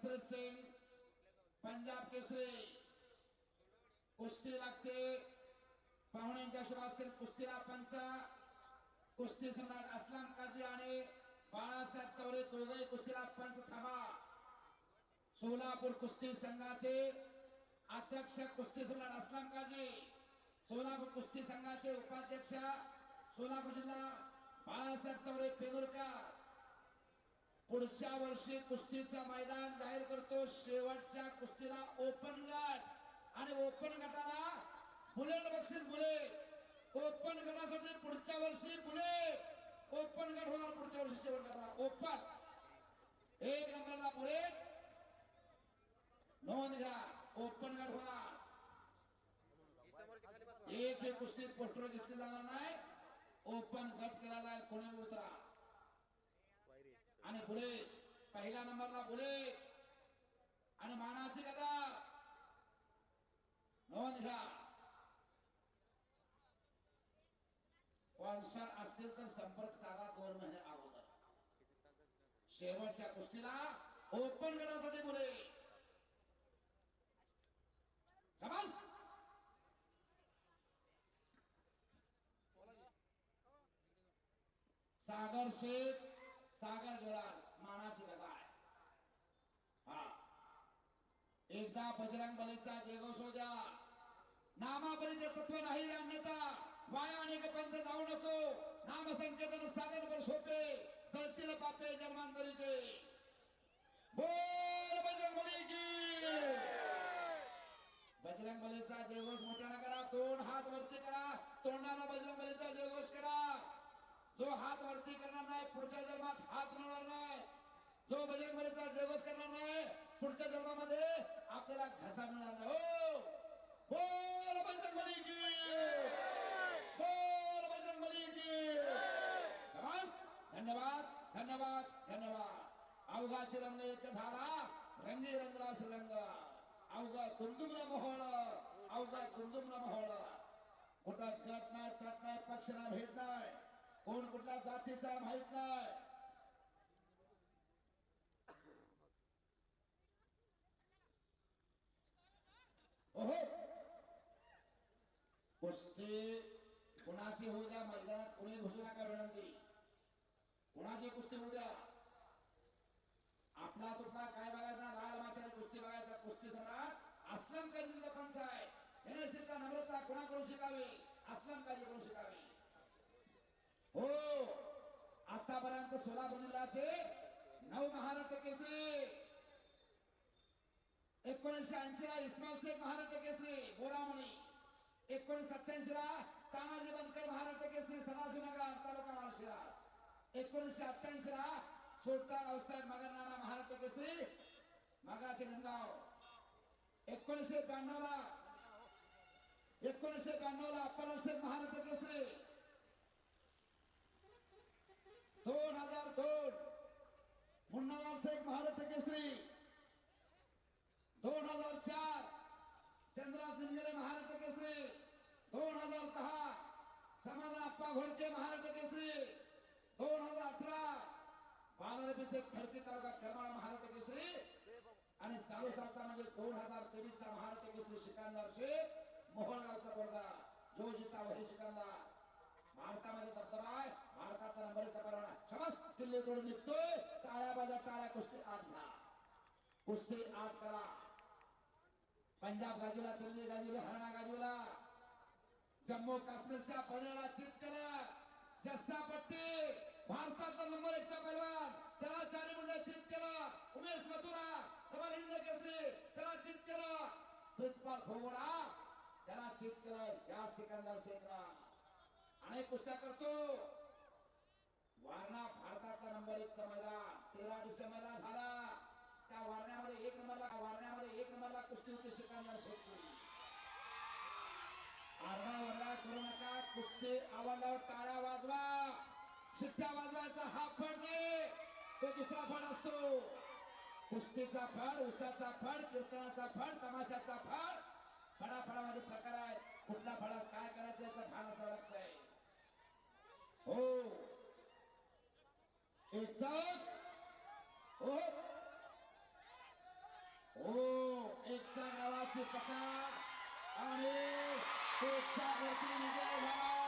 जसप्रीत सिंग पंजाब केसरी कुस्ती लागते. पाहुण्यांच्या शुभ असतील कुस्तीला पंचा कुस्ती सम्राट असलाम काजी आणि बाळासाहेब चौरे दोघे कुस्तीला पंच थांबा. सोलापूर कुस्ती संघाचे अध्यक्ष कुस्ती सम्राट असलाम काजी सोलापूर कुस्ती संघाचे उपाध्यक्ष सोलापूर जिल्हा बाळासाहेब चौरे पेनूरकर पुढच्या वर्षी कुस्तीचा मैदान जाहीर करतो. शेवटच्या कुस्तीला ओपन गट. आणि ओपन गटाला बुलेट बक्षीस बुले. ओपन गटासाठी पुढच्या वर्षी बुले. ओपन गट होणार पुढच्या वर्षी शेवट गटाला. ओपन एक नंबरला बुलेट. नोंद घ्या ओपन गट होणार. एक हे कुस्ती पोस्टर घेतली जाणार नाही ओपन गट केला जाईल कोणी उतरा आणि बुलेट पहिल्या नंबरला बुलेट आणि मानाची कथा नोंद घ्या. स्पॉन्सर असतील तर संपर्क साधा दोन महिने अगोदर. शेवटच्या कुस्तीला ओपन गटासाठी बुलेट शाबास. सागर शेख सागर जोरास मानाची कथा आहे हा. एकदा बजरंग बलीचा जयघोष हो द्या नामाबली ते तत्व नाही अन्यथा वाया अनेक पंथ जाऊ नको. नाम संकेतन साधन पर सोपे. चढतील पापे जन्मांतरीचे. बोल बजरंग बली की. बजरंग बलीचा जयघोष मोठ्यानं करा. दोन हात वरती करा. तोंड बजरंग बलीचा जयघोष करा जो हात वरती करणार नाही पुढच्या जन्मात हात मिळणार नाही. जो बजरंग बलीचा जगोस करणार नाही पुढच्या जन्मामध्ये आपल्याला घसा मिळणार नाही. हो! बोल बजरंग बली की! बोल बजरंग बली की! शाबास. धन्यवाद धन्यवाद धन्यवाद. अवघाचे रंग एक झाला रंगी रंगला रंग अवघा दुमदुमला मोहळ अवघा दुमदुमला मोहळ. कुठं गट नाही तट नाही पक्ष नाही भेट नाही. कोण कुठल्या जातीचा माहीत नाही. ओहो. कुस्ती कुणाची होऊ द्या मैदानात कुणी घुसू नका विनंती. कुणाची कुस्ती होऊ द्या. आपला तुटला काय बघायचा? लाल मात्याने कुस्ती बघायचा. कुस्ती सम्राट असलम काजी पंच आहे याने शिका नम्रता कुणाकडून शिकावी? असलम काजी कडून शिकावी? हो. आतापर्यंत सोलापूर जिल्ह्याचे नऊ महाराष्ट्र केसरी. एकोणीसशे ऐंशी ला इस्माल शेख महाराष्ट्र केसरी बोरामणी. एकोणीसशे सत्याऐंशी ला तानाजी बनकर महाराष्ट्र केसरी सदाशिवनगर तालुका माळशिरास एकोणीसशे अठ्ठ्याऐंशी ला छोटा रावसाहेब मगरनाना महाराष्ट्र केसरी मागाचे निमगाव. एकोणीसशे ब्याण्णव ला एकोणीसशे ब्याण्णव ला अप्पलशेख महाराष्ट्र केसरी. दोन हजार दोन. मुन्नालाल शेख महाराष्ट्र केसरी. दोन हजार चार. चंद्रा सिंगरे महाराष्ट्र केसरी. दोन हजार दहा. समाधान अप्पा घोडके महाराष्ट्र केसरी. दोन हजार अठरा. बालाभिषेक खडकी तालुका करमाळा महाराष्ट्र केसरी. आणि चालू सालचा म्हणजे दोन हजार तेवीस चा महाराष्ट्र केसरी शिकांदार शेख मोहन किल्लेकडून निघतोय. टाळ्या बाजा टाळ्या कुस्ती आत घ्या कुस्ती आत करा पंजाब गाजूला दिल्ली गाजूला हरणा गाजूला. जम्मू काश्मीरच्या पडेला चित केलं. जस्सा पट्टी. भारताचा नंबर एकचा पैलवान. त्याला चारी मंडळ चित केला. उमेश मथुरा कमाल हिंद केसरी त्याला चित केला. प्रितपाल फोगोडा त्याला चित केला या सिकंदर शेखला अनेक कुस्त्या करतो. वारणा भारताचा नंबर एकचा मैदान. तेरा डिसेंबरला झाला. त्या वारण्यामध्ये एक नंबरला वारण्यामध्ये एक नंबरला कुस्ती होती सिकंदर शेखची आरडा वरडा करू नका. कुस्ती आवडल्यावर टाळ्या वाजवा. शिट्ट्या वाजवायचा हा फड नाही. तो दुसरा फड असतो. कुस्तीचा फड उसाचा फड कीर्तनाचा फड तमाशाचा फड फडाफडामध्ये प्रकार आहे कुठल्या फडात काय करायचं याचं भान असावं लागतंय हो. Exact. Oh. Oh, exact. Allez, exact. Exact.